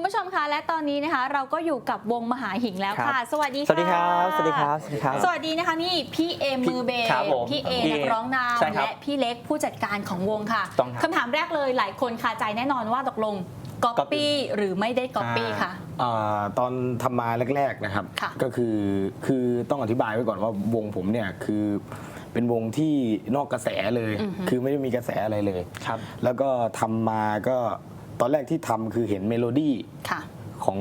คุณผู้ชมคะและตอนนี้นะคะ เราก็อยู่กับวงมหาหิงแล้วค่ะครับสวัสดีสวัสดีครับสวัสดีครับสวัสดีครับ สวัสดีนะคะนี่พี่เอมือเบสครับผมพี่เอพี่นัเอกร้องนำใช่ครับและพี่เล็กผู้จัดการของวงค่ะต้องครับ คำถามแรกเลยหลายคนคาใจแน่นอนว่าตกลงก๊อป Copy ปี้หรือไม่ได้ก๊อปปี้ค่ะอ่าตอนทำมาแรกๆนะครับ ค่ะก็คือคือต้องอธิบายไว้ก่อนว่าวงผมเนี่ยคือเป็นวงที่นอกกระแสเลย คือไม่ได้มีกระแสอะไรเลย ครับ แล้วก็ทำมาก็ ตอนแรกที่ทำคือเห็นเมโลดี้ค่ะของ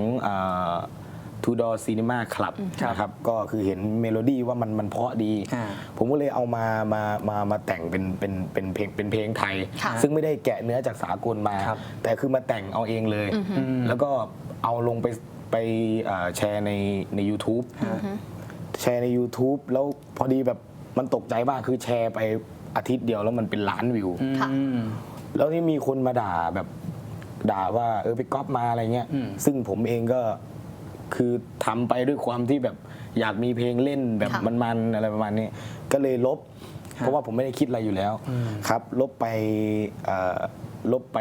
ทูดอร์ซีนีมาคลับครับนะครับก็คือเห็นเมโลดี้ว่ามันมันเพราะดีอ่าผมก็เลยเอามามามามาแต่งเป็นเป็นเป็นเพลงเป็นเพลงไทยค่ะซึ่งไม่ได้แกะเนื้อจากสากลมาครับแต่คือมาแต่งเอาเองเลยอืมแล้วก็เอาลงไปไปเอ่อแชร์ในใน u t u b e แชร์ใน YouTube แล้วพอดีแบบมันตกใจมากคือแชร์ไปอาทิตย์เดียวแล้วมันเป็นล้านวิวค่ะอืมแล้วที่มีคนมาด่าแบบ ด่าว่าเออไปก๊อปมาอะไรเงี้ยอืมซึ่งผมเองก็คือทำไปด้วยความที่แบบอยากมีเพลงเล่นแบบค่ะมันๆอะไรประมาณนี้ ก็เลยลบ เพราะว่าผมไม่ได้คิดอะไรอยู่แล้วครับ ลบไปเอ่อลบไป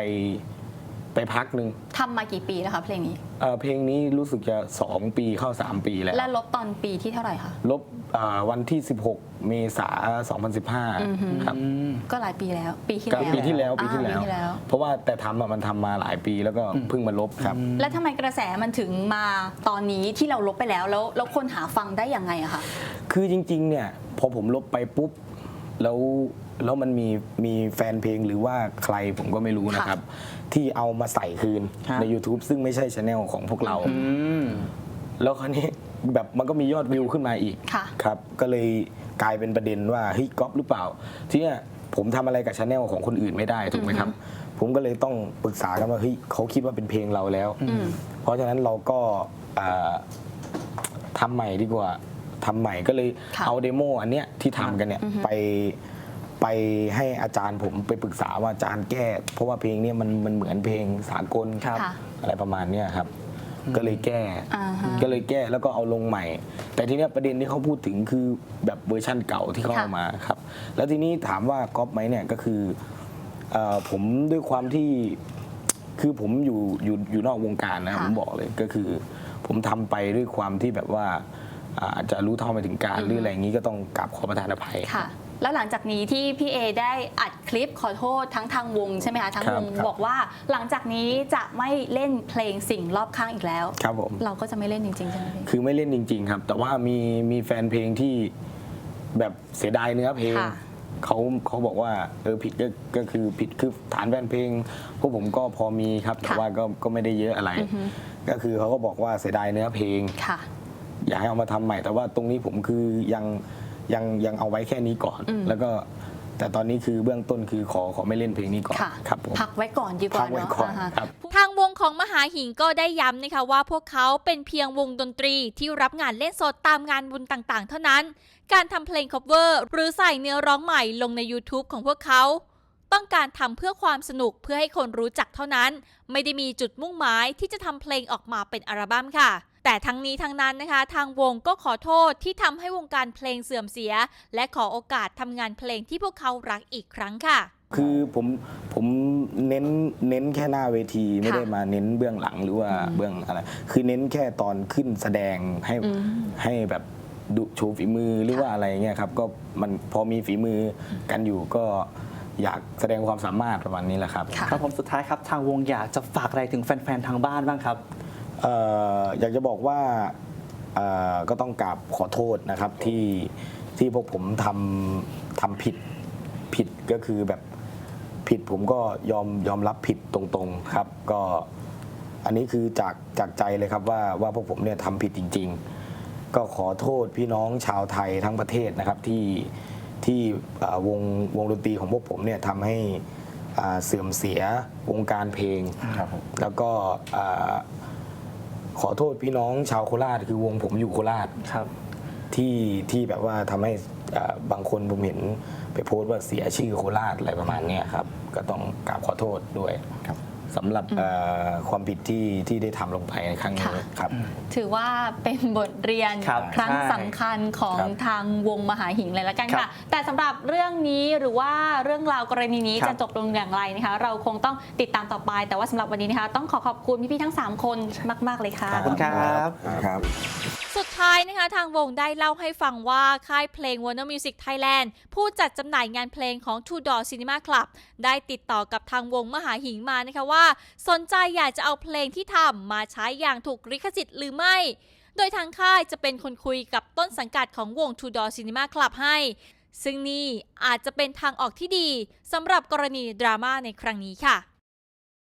ไปพักหนึ่งทำมากี่ปีแล้วคะเพลงนี้ เอ่อเพลงนี้รู้สึกจะ 2 ปีเข้า 3 ปีแล้ว และลบตอนปีที่เท่าไหร่คะ ลบเอ่อวันที่ 16 เมษายน2015 ครับก็หลายปีแล้ว ปีที่ก็แล้วปีที่แล้วปีที่อ่าแล้วปีที่แล้ว เพราะว่าแต่ทำอะมันทำมาหลายปีแล้วก็เพิ่งมาลบครับ แล้วทำไมกระแสมันถึงมาตอนนี้ที่เราลบไปแล้วแล้วแล้วคนหาฟังได้ยังไงอะคะ คือจริงๆเนี่ยพอผมลบไปปุ๊บ แล้วแล้วมันมีมีแฟนเพลงหรือว่าใครผมก็ไม่รู้นะครับ ที่เอามาใส่คืนครับใน YouTube ซึ่งไม่ใช่ช anel ของพวกเราอืมแล้วคราวนี้แบบมันก็มียอดวิวขึ้นมาอีกค่ะครับ ก็เลยกลายเป็นประเด็นว่าเฮ้ยก๊อปหรือเปล่า ทีเนี้ยผมทำอะไรกับช anel ของคนอื่นไม่ได้ถูกไหมครับ ผมก็เลยต้องปรึกษากันว่าเฮ้ยเขาคิดว่าเป็นเพลงเราแล้วอืมเพราะฉะนั้นเราก็อ่าทำใหม่ดีกว่า ทำใหม่ก็เลยค่ะเอาเดโมอันเนี้ยที่ทำกันเนี่ยไปไปให้อาจารย์ผมไปปรึกษาว่าอาจารย์แก้ เพราะว่าเพลงเนี้ยมันมันเหมือนเพลงสากลครับ ค่ะอะไรประมาณเนี้ยครับ ก็เลยแก้ อ่าฮะ ก็เลยแก้แล้วก็เอาลงใหม่ แต่ทีเนี้ยประเด็นที่เขาพูดถึงคือแบบเวอร์ชั่นเก่าที่เขาค่ะเอามาครับ แล้วทีนี้ถามว่าก๊อปไหมเนี่ยก็คือเอ่อผมด้วยความที่คือผมอยู่อยู่อยู่นอกวงการนะค่ะ ผมบอกเลยก็คือ ผมทำไปด้วยความที่แบบว่า อ่าอาจจะรู้เท่าไม่ถึงการหรืออะไรอย่างนี้ก็ต้องกราบขอประทานอภัย ค่ะ แล้วหลังจากนี้ที่พี่เอได้อัดคลิปขอโทษทั้งทางวงใช่ไหมคะทั้งครัวบงครับ บอกว่าหลังจากนี้จะไม่เล่นเพลงสิ่งรอบข้างอีกแล้ว ครับผม เราก็จะไม่เล่นจริงๆใช่ไหมพี่ คือไม่เล่นจริง ๆ ครับ แต่ว่ามีมีแฟนเพลงที่แบบเสียดายเนื้อเพลงค่ะเขาเขาบอกว่าเออผิดก็ก็คือผิดคือฐานแฟนเพลงพวกผมก็พอมีครับ แต่ค่ะว่าก็ก็ไม่ได้เยอะอะไรก็คือเขาก็บอกว่าเสียดายเนื้อเพลง ค่ะ อยากให้เอามาทำใหม่ แต่ว่าตรงนี้ผมคือยังยังยังเอาไว้แค่นี้ก่อนอืมแล้วก็แต่ตอนนี้คือเบื้องต้นคือขอขอไม่เล่นเพลงนี้ก่อนค่ะครับผมพักไว้ก่อนดีกว่าพักไว้เนาะก่อนอ่าฮะครับทางวงของมหาหิงก็ได้ย้ำนะคะว่าพวกเขาเป็นเพียงวงดนตรีที่รับงานเล่นสดตามงานบุญต่างๆ เท่านั้น การทำเพลง cover หรือใส่เนื้อร้องใหม่ลงใน YouTube ของพวกเขา ต้องการทำเพื่อความสนุกเพื่อให้คนรู้จักเท่านั้น ไม่ได้มีจุดมุ่งหมายที่จะทำเพลงออกมาเป็นอัลบั้มค่ะ แต่ทั้งนี้ทั้งนั้นนะคะ ทางวงก็ขอโทษที่ทำให้วงการเพลงเสื่อมเสีย และขอโอกาสทำงานเพลงที่พวกเขารักอีกครั้งค่ะ คือผมผมเน้นเน้นแค่หน้าเวทีไม่ได้มาเน้นเบื้องหลังหรือว่าเบื้องอะไรคือเน้นแค่ตอนขึ้นแสดงให้อืมให้แบบดูโชว์ฝีมือหรือว่าอะไรเงี้ยครับก็มันพอมีฝีมือกันอยู่ก็อยากแสดงความสามารถประมาณนี้แหละครับค่ะครับผมสุดท้ายครับ ทางวงอยากจะฝากอะไรถึงแฟน ๆ ทางบ้านบ้างครับเอ่ออยากจะบอกว่าเอ่อก็ต้องกราบขอโทษนะครับที่ที่พวกผมทำทำผิดผิดก็คือแบบผิดผมก็ยอมยอมรับผิดตรงๆครับ ก็อันนี้คือจากจากใจเลยครับว่าว่าพวกผมเนี่ยทำผิดจริง ๆ ก็ขอโทษพี่น้องชาวไทยทั้งประเทศนะครับที่ที่เอ่อวงวงดนตรีของพวกผมเนี่ยทำให้อ่าเสื่อมเสียวงการเพลงครับผมแล้วก็อ่า ขอโทษพี่น้องชาวโคราชคือวงผมอยู่โคราชครับ ที่ที่แบบว่าทำให้อ่าบางคนผมเห็นไปโพสต์ว่าเสียชื่อโคราชอะไรประมาณเนี้ยครับ ก็ต้องกราบขอโทษด้วยครับ สำหรับเอ่อความผิดที่ที่ได้ทำลงไปในครั้งนี้ค่ะ ครับ ถือว่าเป็นบทเรียนครับครั้งใช่สำคัญของครับทางวงมหาหิงเลยละกันครัค่ะ บแต่สำหรับเรื่องนี้หรือว่าเรื่องราวกรณีนี้ครับจะจบลงอย่างไรนะคะ เราคงต้องติดตามต่อไป แต่ว่าสำหรับวันนี้นะคะ ต้องขอขอบคุณพี่ๆทั้ง 3 คนมาก ๆ เลยค่ะ ขอบคุณครับ ครับ สุดท้ายนะคะทางวงได้เล่าให้ฟังว่า ค่ายเพลง Warner Music Thailand ผู้จัดจำหน่ายงานเพลงของ Two Door Cinema Club ได้ติดต่อกับทางวงมหาหิงมานะคะว่า สนใจอยากจะเอาเพลงที่ทำมาใช้อย่างถูกลิขสิทธิ์หรือไม่โดยทางค่ายจะเป็นคนคุยกับต้นสังกัดของวง Two Door Cinema Club ให้ ซึ่งนี่อาจจะเป็นทางออกที่ดีสำหรับกรณีดราม่าในครั้งนี้ค่ะ